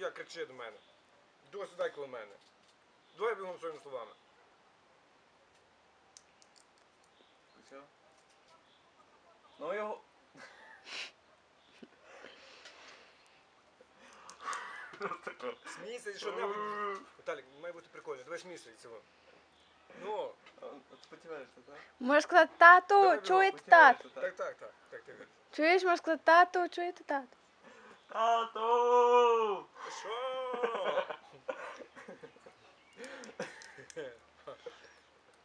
як кричи до мене. Дуй сідай коло мене. Давай бігом своїми словами. Все. Ну його. Смійся, що небудь. Віталік, має бути прикольно. Давай смійся від цього. Ну, От сподіваєшся, так? Можеш сказати, тату, Давай, чуєте Сподіваєшся, так, так, так. Так, так. Чуєш, можеш сказати, тату, чуєте тат. Тату! Що?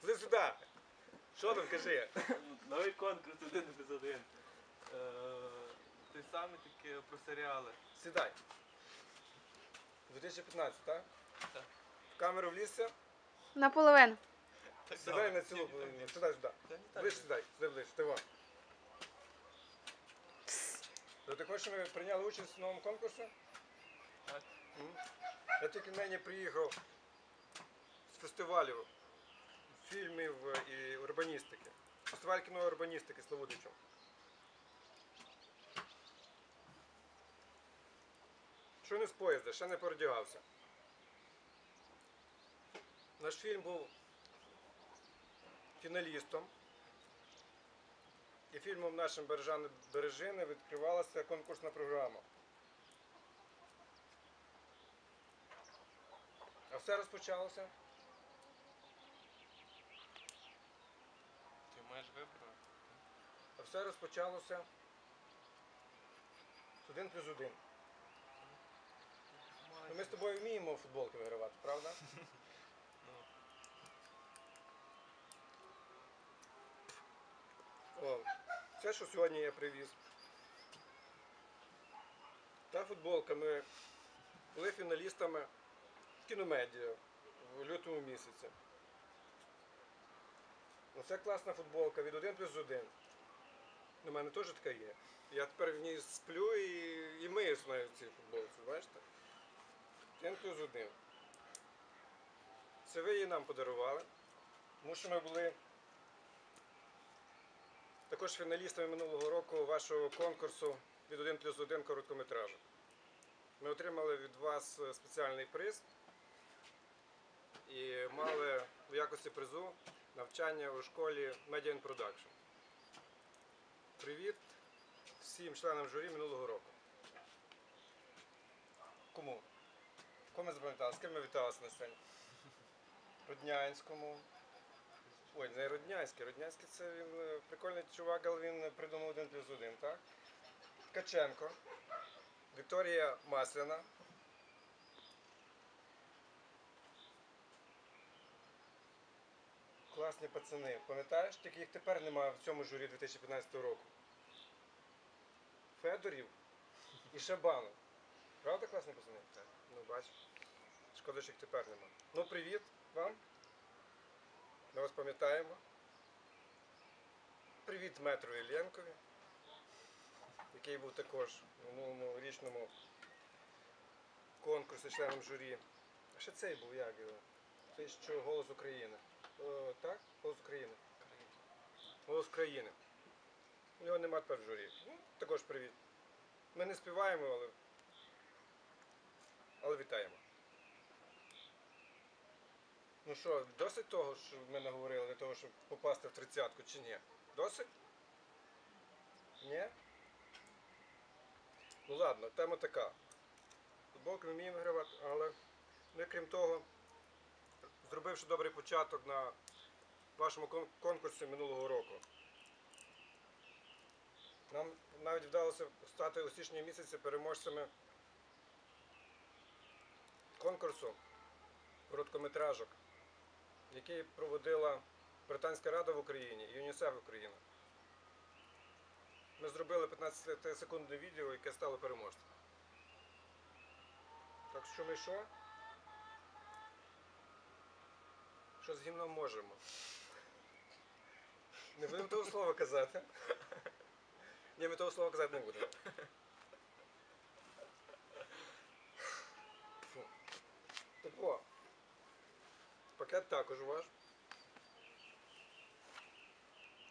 Іди сюди. Що там, кажи? Новий конкурс один без один. Е, Той самий тільки про серіали. Сідай. 2015, так? Так. В камеру влізся. Наполовину. Сідай на цілу половину. Сідай сюди. Не сідай, сюди ближче, ти вон. То ти хочеш, щоб ми прийняли участь в новому конкурсі? Так. М? Я тільки нині приїхав з фестивалю фільмів і урбаністики. Фестиваль кіно і урбаністики Славутичем. Що не з поїзда, ще не передягався. Наш фільм був фіналістом. І фільмом нашим Бережани Бережини відкривалася конкурсна програма. А все розпочалося. Ти маєш вибрати. А все розпочалося з один плюс один. Ну, ми з тобою вміємо футболки вигравати, правда? О, це, що сьогодні я привіз. Та футболка. Ми були фіналістами кіномедіа в лютому місяці. Оце класна футболка від 1 плюс 1. У мене теж така є. Я тепер в ній сплю і, і миюсь навіть в цій футболці, бачите? 1 плюс 1. Це ви її нам подарували. Тому що ми були також фіналістами минулого року вашого конкурсу від 1 плюс 1 короткометражу. Ми отримали від вас е, спеціальний приз і мали в якості призу навчання у школі Media Production. Привіт всім членам журі минулого року. Кому? Кому запам'ятали? З ким ми віталися на сцені? Роднянському. Ой, не Роднянський. Роднянський це він е, прикольний чувак, але він придумав один плюс один, так? Ткаченко. Вікторія Масляна. Класні пацани. Пам'ятаєш, тільки їх тепер немає в цьому журі 2015 року. Федорів і Шабанов. Правда класні пацани? Так. Ну бач. Шкода, що їх тепер немає. Ну, привіт вам. Ми вас пам'ятаємо. Привіт Метру Іллєнкові, який був також в минулому річному конкурсі членом журі. А ще цей був як його? Той, що голос України. О, так? Голос України. Голос країни. Його нема тепер в журі. Ну, також привіт. Ми не співаємо, але, але вітаємо. Ну що, досить того, що ми наговорили для того, щоб попасти в тридцятку, чи ні? Досить? Ні? Ну ладно, тема така. Футболки ми вміємо гравати, але ми крім того, зробивши добрий початок на вашому конкурсі минулого року. Нам навіть вдалося стати у січні місяці переможцями конкурсу короткометражок, який проводила Британська Рада в Україні і ЮНІСЕФ Україна. Ми зробили 15-секундне відео, яке стало переможцем. Так що ми що? Що з гімном можемо? Не будемо того слова казати. Ні, ми того слова казати не будемо. Фу. Так. Пакет також ваш.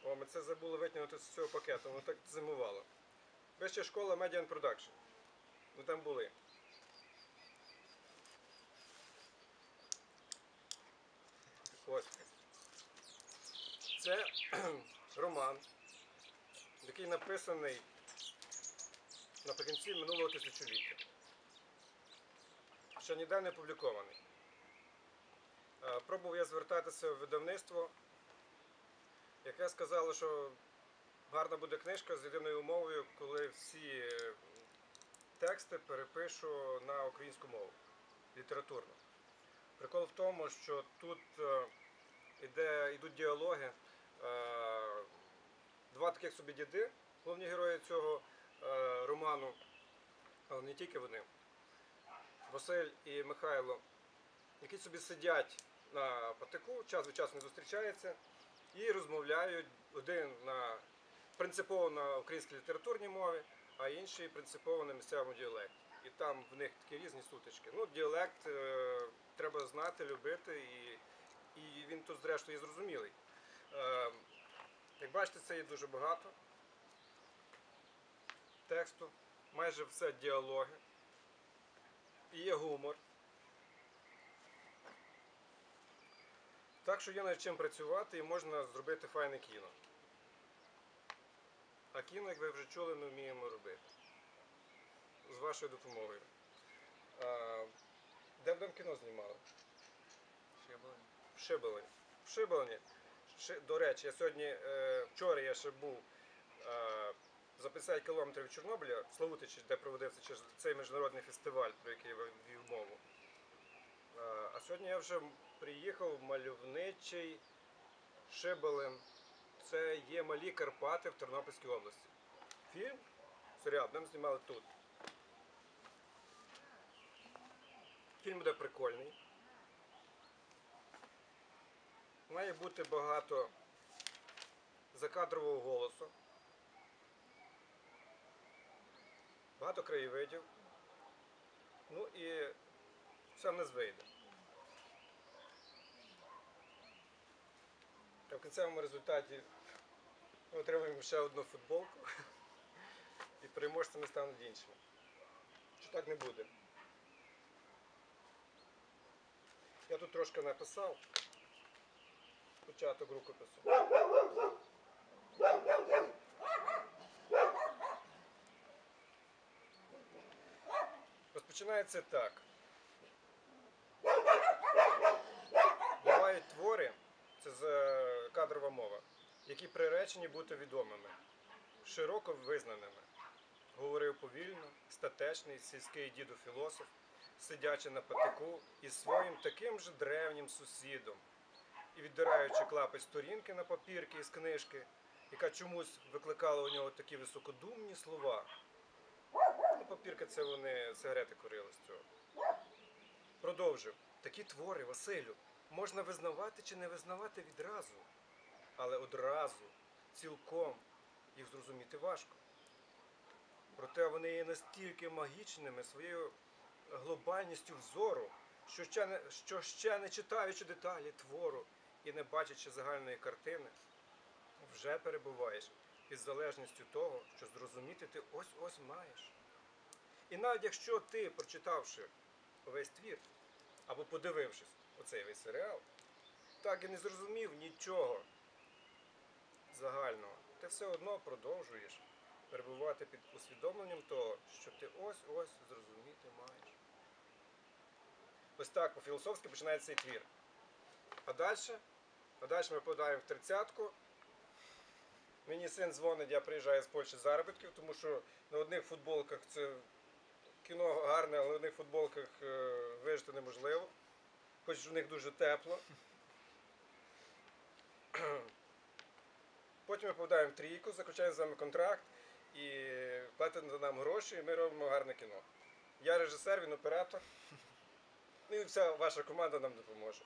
О, ми це забули витягнути з цього пакету, воно так зимувало. Вища школа Median Production. Ми там були. Ось. Це роман, який написаний наприкінці минулого тисячоліття. Ще ніде не опублікований. Е, Пробував я звертатися в видавництво, яке сказало, що гарна буде книжка з єдиною умовою, коли всі е, тексти перепишу на українську мову літературно. Прикол в тому, що тут е, іде, йдуть діалоги. Два таких собі діди, головні герої цього роману, але не тільки вони. Василь і Михайло, які собі сидять на патику, час від часу не зустрічаються і розмовляють один на принципово на українській літературній мові, а інший принципово на місцевому діалекті. І там в них такі різні сутички. Ну, діалект е, треба знати, любити, і, і він тут, зрештою, і зрозумілий. Е, як бачите, це є дуже багато тексту, майже все діалоги. І є гумор. Так що є над чим працювати і можна зробити файне кіно. А кіно, як ви вже чули, ми вміємо робити. З вашою допомогою. А, де б там кіно знімали? Ще. В Шибелені. В Шибелені. Ши- До речі, я сьогодні, е, вчора я ще був е, за 50 кілометрів від Чорнобиля, в Славутичі, де проводився чи- цей міжнародний фестиваль, про який я вів мову. А сьогодні я вже приїхав в мальовничий Шибелин. Це є малі Карпати в Тернопільській області. Фільм, серіал, нам знімали тут. Фільм буде прикольний. Має бути багато закадрового голосу, багато краєвидів. Ну і все в нас вийде. А в кінцевому результаті ми отримаємо ще одну футболку і переможцями стануть іншими. Чи так не буде? Я тут трошки написав початок рукопису. Розпочинається так. Бувають твори, це кадрова мова, які приречені бути відомими, широко визнаними. Говорив повільно, статечний сільський дідо-філософ, сидячи на патику із своїм таким же древнім сусідом, і віддираючи клапи сторінки на папірки із книжки, яка чомусь викликала у нього такі високодумні слова. Ну, папірка це вони сигарети курили з цього. Продовжив. Такі твори, Василю, можна визнавати чи не визнавати відразу, але одразу, цілком їх зрозуміти важко. Проте вони є настільки магічними своєю глобальністю взору, що ще не, що ще не читаючи деталі твору і не бачачи загальної картини, вже перебуваєш під залежністю того, що зрозуміти ти ось-ось маєш. І навіть якщо ти, прочитавши весь твір, або подивившись оцей весь серіал, так і не зрозумів нічого загального, ти все одно продовжуєш перебувати під усвідомленням того, що ти ось-ось зрозуміти маєш. Ось так по-філософськи починається цей твір. А далі? А далі ми подаємо в тридцятку. Мені син дзвонить, я приїжджаю з Польщі заробітків, тому що на одних футболках це кіно гарне, але на одних футболках е, вижити неможливо. Хоч в них дуже тепло. Потім ми попадаємо в трійку, заключаємо з вами контракт і платимо нам гроші, і ми робимо гарне кіно. Я режисер, він оператор. Ну і вся ваша команда нам допоможе.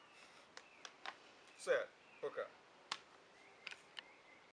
Все, пока.